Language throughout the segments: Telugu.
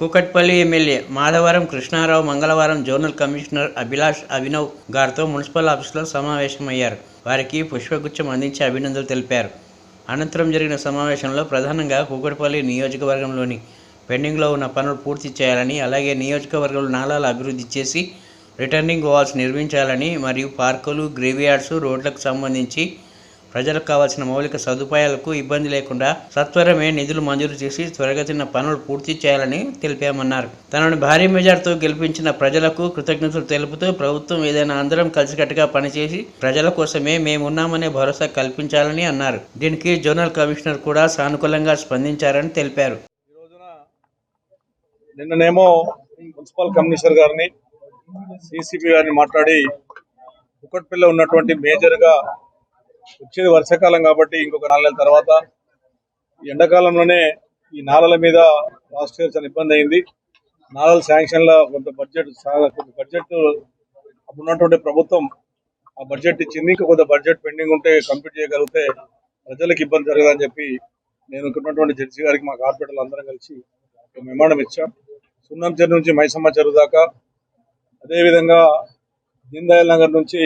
కూకట్పల్లి ఎమ్మెల్యే మాధవరం కృష్ణారావు మంగళవారం జోనల్ కమిషనర్ అభిలాష్ అభినవ్ గారితో మున్సిపల్ ఆఫీసులో సమావేశమయ్యారు. వారికి పుష్పగుచ్చం అందించి అభినందనలు తెలిపారు. అనంతరం జరిగిన సమావేశంలో ప్రధానంగా కూకట్పల్లి నియోజకవర్గంలోని పెండింగ్లో ఉన్న పనులు పూర్తి చేయాలని అలాగే నియోజకవర్గంలో నాలాలు అభివృద్ధి చేసి రిటర్నింగ్ వాల్స్ నిర్మించాలని మరియు పార్కులు గ్రేవ్యార్డ్స్ రోడ్లకు సంబంధించి ప్రజలకు కావాల్సిన మౌలిక సదుపాయాలకు ఇబ్బంది లేకుండా సత్వరమే నిధులు మంజూరు చేసి త్వరగతిన పనులు పూర్తి చేయాలని తెలిపామన్నారు. తనను భారీ మెజార్టీతో గెలిపించిన ప్రజలకు కృతజ్ఞతలు తెలుపుతూ ప్రభుత్వం ఏదైనా అందరం కలిసికట్టుగా పనిచేసి ప్రజల కోసమే మేమున్నామనే భరోసా కల్పించాలని అన్నారు. దీనికి జోనల్ కమిషనర్ కూడా సానుకూలంగా స్పందించారని తెలిపారు. నిన్ననేమో మున్సిపల్ కమిషనర్ గారిని సిసిపి గారిని మాట్లాడి కుక్కట్పల్లి ఉన్నటువంటి మేజర్గా వచ్చేది వర్షాకాలం కాబట్టి ఇంకొక నాలుగు నెలల తర్వాత ఈ ఎండాకాలంలోనే ఈ నాలల మీద లాస్ట్ ఇయర్ చాలా ఇబ్బంది అయింది. నాలల శాంక్షన్లో కొంత బడ్జెట్ కొంత బడ్జెట్ అప్పుడు ఉన్నటువంటి ప్రభుత్వం ఆ బడ్జెట్ ఇచ్చింది. ఇంకా కొంత బడ్జెట్ పెండింగ్ ఉంటే కంప్లీట్ చేయగలిగితే ప్రజలకు ఇబ్బంది జరగదని చెప్పి నేను ఉన్నటువంటి జడ్జి గారికి మా కార్పొరేటర్లు అందరం కలిసి ఒక మెమాండం ఇచ్చాం. సున్నం చెరువు నుంచి మైసమ్మ చెరువు దాకా అదేవిధంగా దీన్ దయాల్ నగర్ నుంచి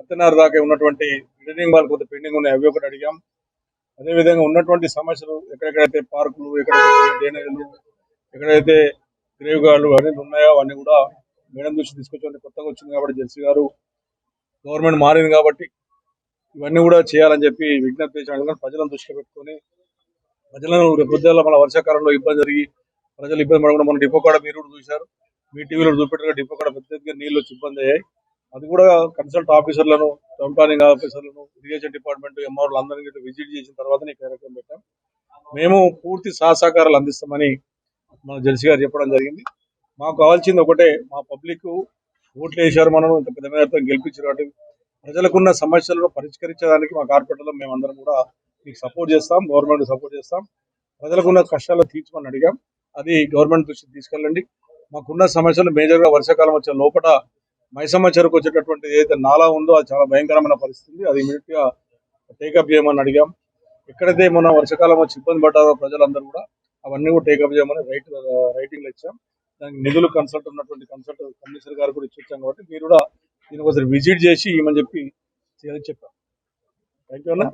అత్తనారు దాకా ఉన్నటువంటి రిటర్నింగ్ వాళ్ళు కొంత పెండింగ్ ఉన్నాయి. అవి ఒకటి అడిగాం. అదేవిధంగా ఉన్నటువంటి సమస్యలు ఎక్కడెక్కడైతే పార్కులు ఎక్కడైతే డ్రైనేజీలు ఎక్కడైతే గ్రేవ్ గార్డులు అవన్నీ ఉన్నాయో అవన్నీ కూడా మేడం దృష్టి తీసుకొచ్చి కొత్తగా వచ్చింది కాబట్టి జెర్సీ గారు గవర్నమెంట్ మారింది కాబట్టి ఇవన్నీ కూడా చేయాలని చెప్పి విజ్ఞప్తి చేశాను కానీ ప్రజలను దృష్టిలో పెట్టుకొని ప్రజలను పొద్దుల మన వర్షాకాలంలో ఇబ్బంది జరిగి ప్రజలు ఇబ్బంది పడకుండా మన డిపో కాడ మీరు కూడా చూశారు. మీ టీవీలో చూపెట్టారు డిపో కాడ పెద్ద పెద్దగా నీళ్ళు వచ్చి ఇబ్బంది అయ్యాయి. అది కూడా కన్సల్ట్ ఆఫీసర్లను టౌన్ ప్లానింగ్ ఆఫీసర్లను ఇరిగేషన్ డిపార్ట్మెంట్ ఎంఆర్లు అందరినీ విజిట్ చేసిన తర్వాత ఈ కార్యక్రమం పెట్టాం. మేము పూర్తి సహసహకారాలు అందిస్తామని మన జెల్సీ గారు చెప్పడం జరిగింది. మాకు కావాల్సింది ఒకటే మా పబ్లిక్ ఓట్లు వేశారు మనం ఇంత పెద్ద మేరతో గెలిపించారు కాబట్టి ప్రజలకున్న సమస్యలను పరిష్కరించడానికి మా కార్పొరేటర్లో మేము అందరం కూడా మీకు సపోర్ట్ చేస్తాం గవర్నమెంట్ సపోర్ట్ చేస్తాం. ప్రజలకున్న కష్టాలు తీర్చమని అడిగాం. అది గవర్నమెంట్ దృష్టికి తీసుకెళ్ళండి. మాకున్న సమస్యలు మేజర్గా వర్షాకాలం వచ్చే లోపల మైసమ్మ చెరుకు వచ్చేటటువంటి ఏదైతే నాలా ఉందో అది చాలా భయంకరమైన పరిస్థితి. అది ఇమీడియట్గా టేకప్ చేయమని అడిగాం. ఎక్కడైతే మన వర్షాకాలం వచ్చి ఇబ్బంది పడ్డారో ప్రజలందరూ కూడా అవన్నీ కూడా టేకప్ చేయమని రైట్ రైటింగ్ uh, ఇచ్చాం. దానికి నిధులు కన్సల్ట్ ఉన్నటువంటి కన్సల్ట్ కమిషనర్ గారు కూడా ఇచ్చి కాబట్టి మీరు కూడా దీనికి ఒకసారి విజిట్ చేసి ఇవ్వమని చెప్పి చెప్పాం. థ్యాంక్ యూ అన్న.